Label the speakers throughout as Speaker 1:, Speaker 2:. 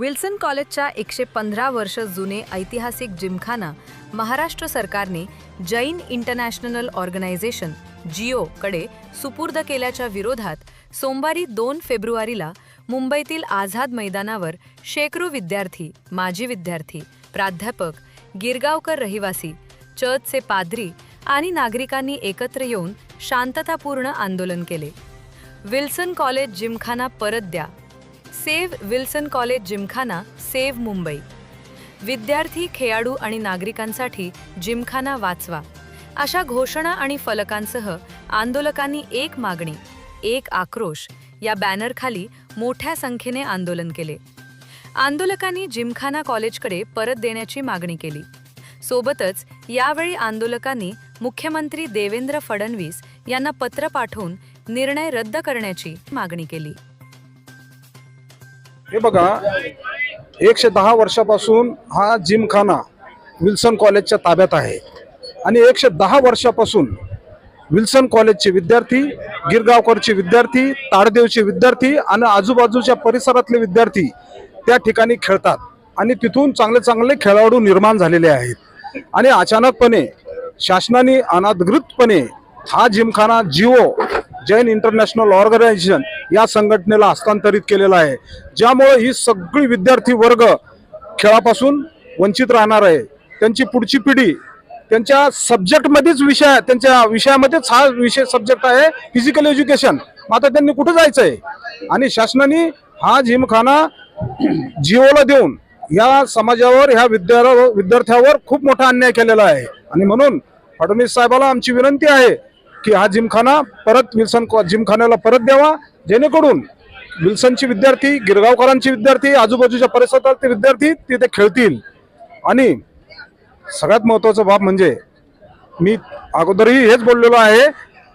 Speaker 1: Wilson कॉलेजच्या एकशे पंधरा वर्ष जुने ऐतिहासिक जिमखाना महाराष्ट्र सरकारने जैन इंटरनॅशनल ऑर्गनायझेशन जिओ कडे सुपूर्द केल्याच्या विरोधात सोमवारी दोन फेब्रुवारीला मुंबईतील आझाद मैदानावर शेकडो विद्यार्थी माजी विद्यार्थी प्राध्यापक गिरगावकर रहिवासी चर्चचे पाद्री आणि नागरिकांनी एकत्र येऊन शांततापूर्ण आंदोलन केले. विल्सन कॉलेज जिमखाना परत द्या. Save Wilson college gymkhana save Mumbai. विद्यार्थी खेळाडू आणि नागरिकांसाठी जिमखाना वाचवा. अशा घोषणा आणि फलकांसह आंदोलकांनी एक मागणी एक आक्रोश या बॅनरखाली मोठ्या संख्येने आंदोलन केले. आंदोलकांनी जिमखाना कॉलेजकडे परत देण्याची मागणी केली. सोबतच यावेळी आंदोलकांनी मुख्यमंत्री देवेंद्र फडणवीस यांना पत्र पाठवून निर्णय रद्द करण्याची मागणी केली.
Speaker 2: हे बघा एकशे दहा वर्षापासून हा जिमखाना विल्सन कॉलेजच्या ताब्यात आहे. आणि एकशे दहा वर्षापासून विल्सन कॉलेजचे विद्यार्थी गिरगावकरचे विद्यार्थी ताडदेवचे विद्यार्थी आणि आजूबाजूच्या परिसरातले विद्यार्थी त्या ठिकाणी खेळतात. आणि तिथून चांगले चांगले खेळाडू निर्माण झालेले आहेत. आणि अचानकपणे शासनाने अनाधिकृतपणे हा gymkhana JIO Jain international organisation या संघटनेला हस्तांतरित केलेला आहे. ज्यामुळे ही सगळी विद्यार्थी वर्ग खेळापासून वंचित राहणार आहे. त्यांची पुढची पिढी त्यांच्या सब्जेक्टमध्येच विषय त्यांच्या विषयामध्येच हा विषय सब्जेक्ट आहे फिजिकल एज्युकेशन मग आता त्यांनी कुठं जायचं आहे आणि शासनाने हा जिमखाना जिओला देऊन या समाजावर ह्या विद्या विद्यार्थ्यावर खूप मोठा अन्याय केलेला आहे. आणि म्हणून फडणवीस साहेबाला आमची विनंती आहे की हा जिमखाना परत विल्सन कॉ- जिमखान्याला परत द्यावा. जेणेकरून विल्सनचे विद्यार्थी गिरगावकरांचे विद्यार्थी आजूबाजूच्या परिसरातले विद्यार्थी तिथे खेळतील. आणि सगळ्यात महत्त्वाचा बाब म्हणजे मी अगोदरही हेच बोललेलो आहे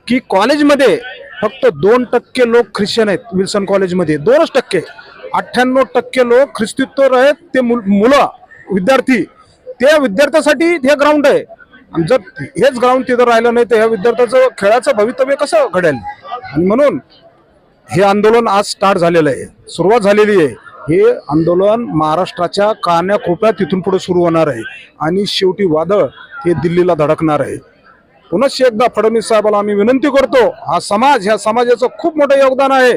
Speaker 2: की कॉलेजमध्ये फक्त दोन टक्के लोक ख्रिश्चन आहेत विल्सन कॉलेजमध्ये. दोनच टक्के. अठ्ठ्याण्णव टक्के लोक ख्रिस्तित्व आहेत. ते मुल- मुलं विद्यार्थी. त्या विद्यार्थ्यासाठी हे ग्राउंड आहे. आणि जर हेच ग्राउंड तिथं राहिलं नाही तर ह्या विद्यार्थ्याचं खेळाचं भवितव्य कसं घडेल? आणि म्हणून हे आंदोलन आज स्टार्ट झालेलं आहे. सुरुवात झालेली आहे. हे आंदोलन महाराष्ट्राच्या कान्याकोपऱ्यात तिथून पुढे सुरू होणार आहे. आणि शेवटी वादळ हे दिल्लीला धडकणार आहे. पुनश्च एकदा फडणवीस साहेबाला आम्ही विनंती करतो हा समाज ह्या समाजाचं खूप मोठं योगदान आहे.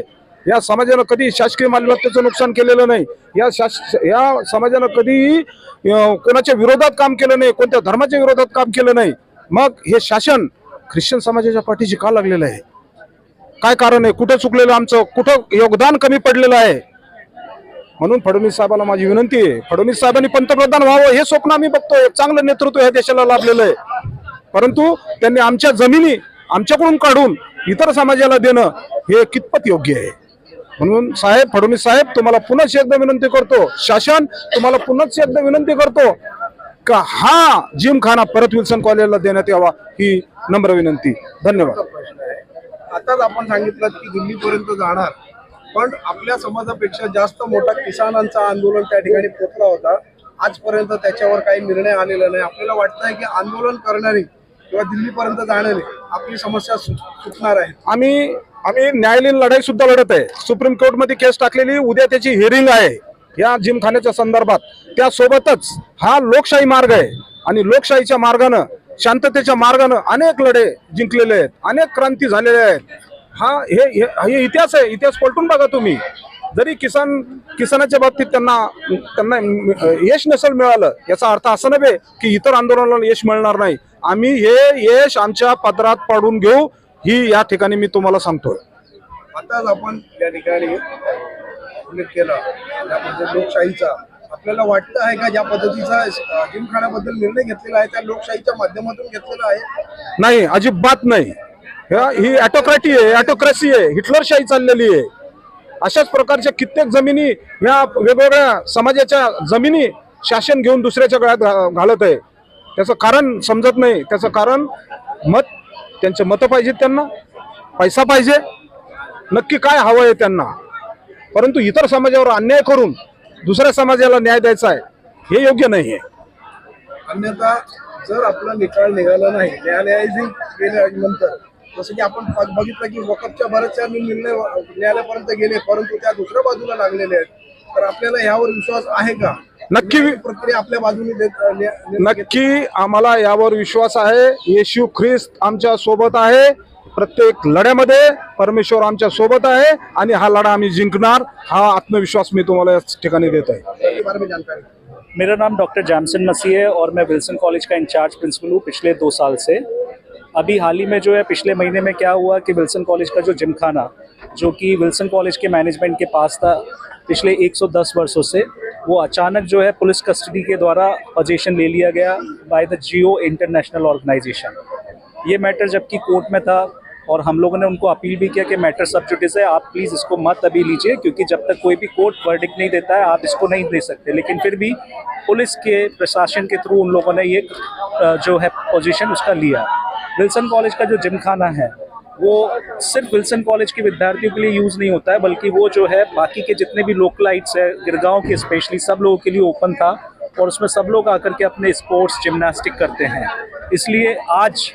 Speaker 2: या समाजानं कधी शासकीय मालमत्तेचं नुकसान केलेलं नाही. या शास या समाजानं कधीही कोणाच्या विरोधात काम केलं नाही कोणत्या धर्माच्या विरोधात काम केलं नाही. मग हे शासन ख्रिश्चन समाजाच्या पाठीशी का लागलेलं आहे? काय कारण आहे? कुठं चुकलेलं आमचं? कुठं योगदान कमी पडलेलं आहे? म्हणून फडणवीस साहेबाला माझी विनंती आहे. फडणवीस साहेबांनी पंतप्रधान व्हावं हे स्वप्न आम्ही बघतोय. चांगलं नेतृत्व ह्या देशाला लाभलेलं आहे. परंतु त्यांनी आमच्या जमिनी आमच्याकडून काढून इतर समाजाला देणं हे कितपत योग्य आहे? म्हणून साहेब फडणवीस साहेब तुम्हाला पुन्हा एकदा विनंती करतो. शासन तुम्हाला पुन्हा एकदा विनंती करतो का हा जिमखाना परत विल्सन कॉलेजला देण्यात यावा ही नम्र विनंती. धन्यवाद.
Speaker 3: आताच आपण सांगितलं की दिल्लीपर्यंत जाणार पण आपल्या समाजापेक्षा जास्त मोठा किसानांचा आंदोलन त्या ठिकाणी पोचला होता. आजपर्यंत त्याच्यावर काही निर्णय आलेला नाही. आपल्याला वाटतंय की आंदोलन करणारे किंवा दिल्लीपर्यंत जाणारे आपली समस्या सुटणार आहे.
Speaker 2: आम्ही आम्ही न्यायालयीन लढाई सुद्धा लढत आहे. सुप्रीम कोर्टमध्ये केस टाकलेली उद्या त्याची हिअरिंग आहे. या जिमखान्याच्या संदर्भात. त्यासोबतच हा लोकशाही मार्ग आहे. आणि लोकशाहीच्या मार्गानं शांततेच्या मार्गानं अनेक लढे जिंकलेले आहेत. अनेक क्रांती झालेल्या आहेत. हा हे हे- हे इतिहास आहे. इतिहास पलटून बघा तुम्ही. जरी किसान किसानाच्या बाबतीत त्यांना त्यांना यश नसेल मिळालं याचा अर्थ असं नव्हे की इतर आंदोलनाला यश मिळणार नाही. आम्ही हे यश आमच्या पदरात पाडून घेऊ. ही या ठिकाणी मी तुम्हाला सांगतोय.
Speaker 3: आताच आपण या ठिकाणी उल्लेख केला. लोकशाहीचा आपल्याला वाटतं आहे का ज्या पद्धतीचा अ, जिमखान्याबद्दल निर्णय घेतलेला आहे त्या लोकशाहीच्या माध्यमातून घेतलेला आहे?
Speaker 2: नाही अजिबात नाही. ही ॲटोक्रॅटी आहे ॲटोक्रॅसी आहे. हिटलरशाही चाललेली आहे. अशाच प्रकारच्या कित्येक जमिनी ह्या वेगवेगळ्या समाजाच्या जमिनी शासन घेऊन दुसऱ्याच्या गळ्यात घालत आहे. त्याचं कारण समजत नाही. त्याचं कारण मत त्यांचे मतं पाहिजेत त्यांना पैसा पाहिजे नक्की काय हवं आहे त्यांना. परंतु इतर समाजावर अन्याय करून दुसऱ्या समाजाला न्याय द्यायचा आहे हे योग्य नाही आहे
Speaker 3: अन्यथा जर आपला निकाल निघाला नाही न्यायालयाने गेल्यानंतर जसं की आपण बघितलं की वकफच्या बऱ्याचशा निर्णय न्यायालयापर्यंत गेले परंतु त्या दुसऱ्या बाजूला लागलेले आहेत. तर आपल्याला यावर विश्वास आहे का?
Speaker 2: नक्की
Speaker 3: प्रक्रिया आपल्या बाजूने
Speaker 2: नक्की आम्हाला यावर विश्वास आहे. येशू ख्रिस्त आमच्यासोबत आहे. प्रत्येक लढ्यामध्ये परमेश्वर आमच्यासोबत आहे आणि हा लढा आम्ही जिंकणार हा आत्मविश्वास मी तुम्हाला या ठिकाणी देत आहे.
Speaker 3: इसके बारे में जानकारी
Speaker 4: मेरा नाम डॉक्टर जैमसन मसीह है और मैं विल्सन कॉलेज का इंचार्ज प्रिंसिपल हूँ पिछले दो साल से। अभी हाल ही में जो है पिछले महीने में क्या हुआ कि विल्सन कॉलेज का जो जिमखाना जो कि विल्सन कॉलेज के मैनेजमेंट के पास था पिछले 110 वर्षों से वो अचानक जो है पुलिस कस्टडी के द्वारा पोजीशन ले लिया गया by the JIO international organisation ये मैटर जबकि कोर्ट में था और हम लोगों ने उनको अपील भी किया कि मैटर सब जुडिस है। आप प्लीज़ इसको मत अभी लीजिए, क्योंकि जब तक कोई भी कोर्ट वर्डिक नहीं देता है, आप इसको नहीं दे सकते। लेकिन फिर भी पुलिस के, प्रशासन के थ्रू उन लोगों ने ये जो है पोजीशन उसका लिया। विल्सन कॉलेज का जो जिमखाना है वो सिर्फ़ विल्सन कॉलेज के विद्यार्थियों के लिए यूज़ नहीं होता है, बल्कि वो जो है बाकी के जितने भी लोकलाइट्स है, गिरगांव के स्पेशली सब लोगों के लिए ओपन था और उसमें सब लोग आकर के अपने स्पोर्ट्स जिम्नास्टिक करते हैं। इसलिए आज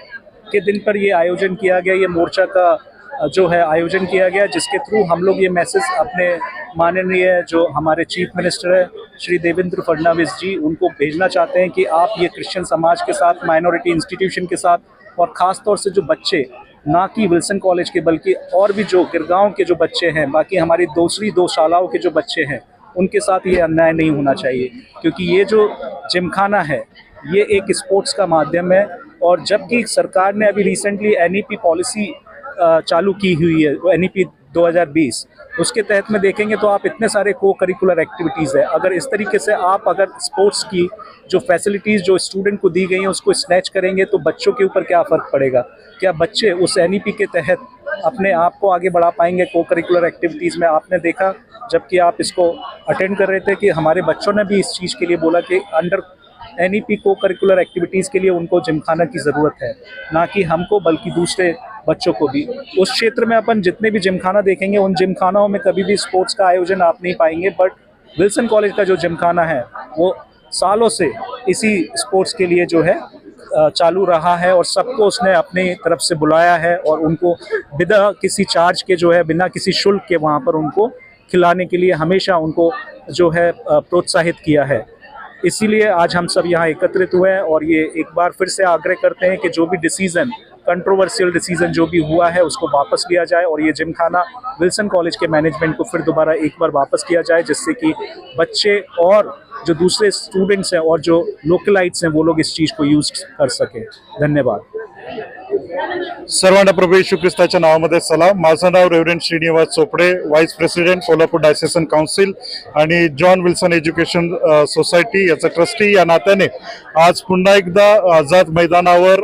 Speaker 4: के दिन पर ये आयोजन किया गया, ये मोर्चा का जो है आयोजन किया गया, जिसके थ्रू हम लोग ये मैसेज अपने माननीय जो हमारे चीफ मिनिस्टर है, श्री देवेंद्र फडणवीस जी, उनको भेजना चाहते हैं कि आप ये क्रिश्चियन समाज के साथ माइनॉरिटी इंस्टीट्यूशन के साथ और ख़ास तौर से जो बच्चे ना कि विल्सन कॉलेज के, बल्कि और भी जो गिरगांव के जो बच्चे हैं, बाकी हमारी दूसरी दो शालाओं के जो बच्चे हैं, उनके साथ ये अन्याय नहीं होना चाहिए। क्योंकि ये जो जिमखाना है, ये एक स्पोर्ट्स का माध्यम है, और जबकि सरकार ने अभी रिसेंटली एनईपी पॉलिसी चालू की हुई है एन 2020 उसके तहत में देखेंगे तो आप इतने सारे को करिकुलर एक्टिविटीज़ है। अगर इस तरीके से आप अगर स्पोर्ट्स की जो फैसिलिटीज़ जो स्टूडेंट को दी गई हैं, उसको स्नैच करेंगे तो बच्चों के ऊपर क्या फ़र्क पड़ेगा? क्या बच्चे उस एनईपी के तहत अपने आप को आगे बढ़ा पाएँगे को करिकुलर एक्टिविटीज़ में? आपने देखा, जबकि आप इसको अटेंड कर रहे थे कि हमारे बच्चों ने भी इस चीज़ के लिए बोला कि under NEP cocurricular activities के लिए उनको जिमखाना की ज़रूरत है। ना कि हमको, बल्कि दूसरे बच्चों को भी। उस क्षेत्र में अपन जितने भी जिमखाना देखेंगे, उन जिमखानाओं में कभी भी स्पोर्ट्स का आयोजन आप नहीं पाएँगे, बट विल्सन कॉलेज का जो जिमखाना है, वो सालों से इसी स्पोर्ट्स के लिए जो है चालू रहा है और सबको उसने अपनी तरफ़ से बुलाया है और उनको बिना किसी चार्ज के जो है, बिना किसी शुल्क के वहाँ पर उनको खिलाने के लिए हमेशा उनको जो है प्रोत्साहित किया है। इसीलिए आज हम सब यहाँ एकत्रित हुए हैं और ये एक बार फिर से आग्रह करते हैं कि जो भी डिसीज़न कंट्रोवर्शियल डिसीज़न जो भी हुआ है, उसको वापस लिया जाए और ये जिम खाना विल्सन कॉलेज के मैनेजमेंट को फिर दोबारा एक बार वापस किया जाए, जिससे कि बच्चे और जो दूसरे स्टूडेंट्स हैं और जो लोकलाइट्स हैं, वो लोग इस चीज़ को यूज़ कर सकें। धन्यवाद।
Speaker 5: सर्वांना प्रभू येशू ख्रिस्ताच्या नावामध्ये सलाम. माझं नाव reverend Shrinivas Chopde vice president Kolhapur diocesan council आणि जॉन विल्सन एज्युकेशन सोसायटी याचा ट्रस्टी या नात्याने आज पुन्हा एकदा आझाद मैदानावर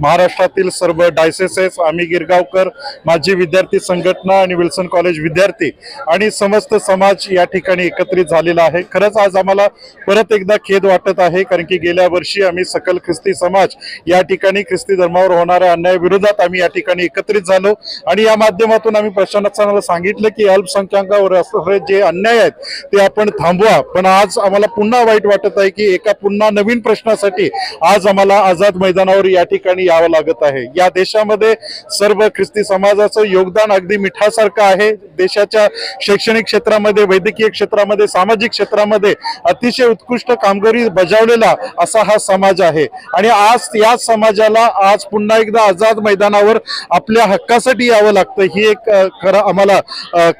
Speaker 5: महाराष्ट्रातील सर्व डायसेसेस आम्ही गिरगावकर माजी विद्यार्थी संघटना आणि विल्सन कॉलेज विद्यार्थी आणि समस्त समाज या ठिकाणी एकत्रित झालेला आहे. खरंच आज आम्हाला परत एकदा खेद वाटत आहे कारण की गेल्या वर्षी आम्ही सकल ख्रिस्ती समाज या ठिकाणी ख्रिस्ती धर्मावर होणाऱ्या अन्यायाविरोधात आम्ही या ठिकाणी एकत्रित झालो. आणि या माध्यमातून आम्ही प्रशासनाला सांगितलं की अल्पसंख्याकावर असणारे जे अन्याय आहेत ते आपण थांबवा. पण आज आम्हाला पुन्हा वाईट वाटत आहे की एका पुन्हा नवीन प्रश्नासाठी आज आम्हाला आझाद मैदानावर या ठिकाणी यावं लागत आहे. या देशामध्ये सर्व ख्रिस्ती समाजाचं योगदान अगदी मिठासारखं आहे. देशाच्या शैक्षणिक क्षेत्रामध्ये वैद्यकीय क्षेत्रामध्ये सामाजिक क्षेत्रामध्ये अतिशय उत्कृष्ट कामगिरी बजावलेला असा हा समाज आहे. आणि आज या समाजाला आज पुन्हा एकदा आझाद मैदानावर आपल्या हक्कासाठी यावं लागतं. ही एक खरं आम्हाला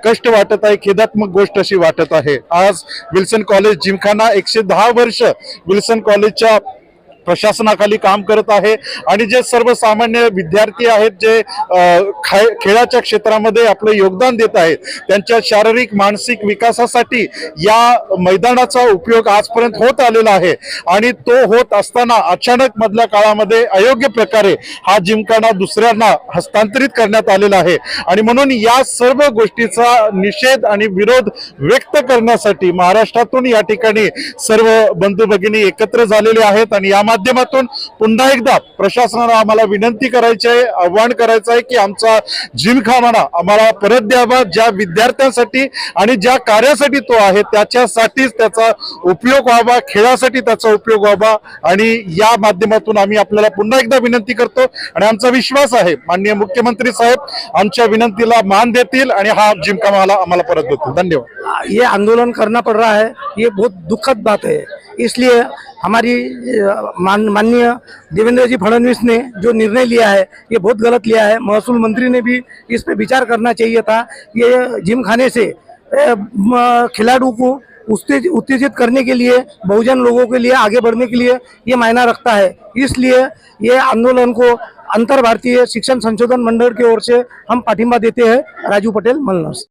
Speaker 5: कष्ट वाटत आहे खेदात्मक गोष्ट अशी वाटत आहे. आज विल्सन कॉलेज जिमखाना एकशे दहा वर्ष विल्सन कॉलेजच्या प्रशासनाखाली काम करत आहे. आणि जे सर्वसामान्य विद्यार्थी आहेत जे खेळाच्या क्षेत्रामध्ये आपलं योगदान देत आहेत त्यांच्या शारीरिक मानसिक विकासासाठी या मैदानाचा उपयोग आजपर्यंत होत आलेला आहे. आणि तो होत असताना अचानक मधल्या काळामध्ये अयोग्य प्रकारे हा जिमखाना दुसऱ्यांना हस्तांतरित करण्यात आलेला आहे. आणि म्हणून या सर्व गोष्टीचा निषेध आणि विरोध व्यक्त करण्यासाठी महाराष्ट्रातून या ठिकाणी सर्व बंधू भगिनी एकत्र झालेले आहेत आणि या माध्यमातून पुन्हा एकदा प्रशासनाला आम्हाला विनंती करायची आहे आव्हान करायचं आहे की आमचा जिमखाना आम्हाला परत द्यावा ज्या विद्यार्थ्यांसाठी आणि ज्या कार्यासाठी तो आहे त्याच्यासाठीच त्याचा उपयोग व्हावा खेळासाठी त्याचा उपयोग व्हावा आणि या माध्यमातून आम्ही आपल्याला पुन्हा एकदा विनंती करतो आणि आमचा विश्वास आहे माननीय मुख्यमंत्री साहेब आमच्या विनंतीला मान देतील आणि हा जिमखाना आम्हाला परत देतील. धन्यवाद.
Speaker 6: ये आंदोलन करना पड़ रहा है ये बहुत दुखद बात है. इसलिए हमारी मान माननीय देवेंद्र जी फडणवीस ने जो निर्णय लिया है ये बहुत गलत लिया है। महसूल मंत्री ने भी इस पर विचार करना चाहिए था ये जिम खाने से खिलाड़ियों को उत्तेज उत्तेजित करने के लिए बहुजन लोगों के लिए आगे बढ़ने के लिए ये मायना रखता है। इसलिए ये आंदोलन को अंतर भारतीय शिक्षण संशोधन मंडल की ओर से हम पाठिंबा देते हैं। राजू पटेल मलनस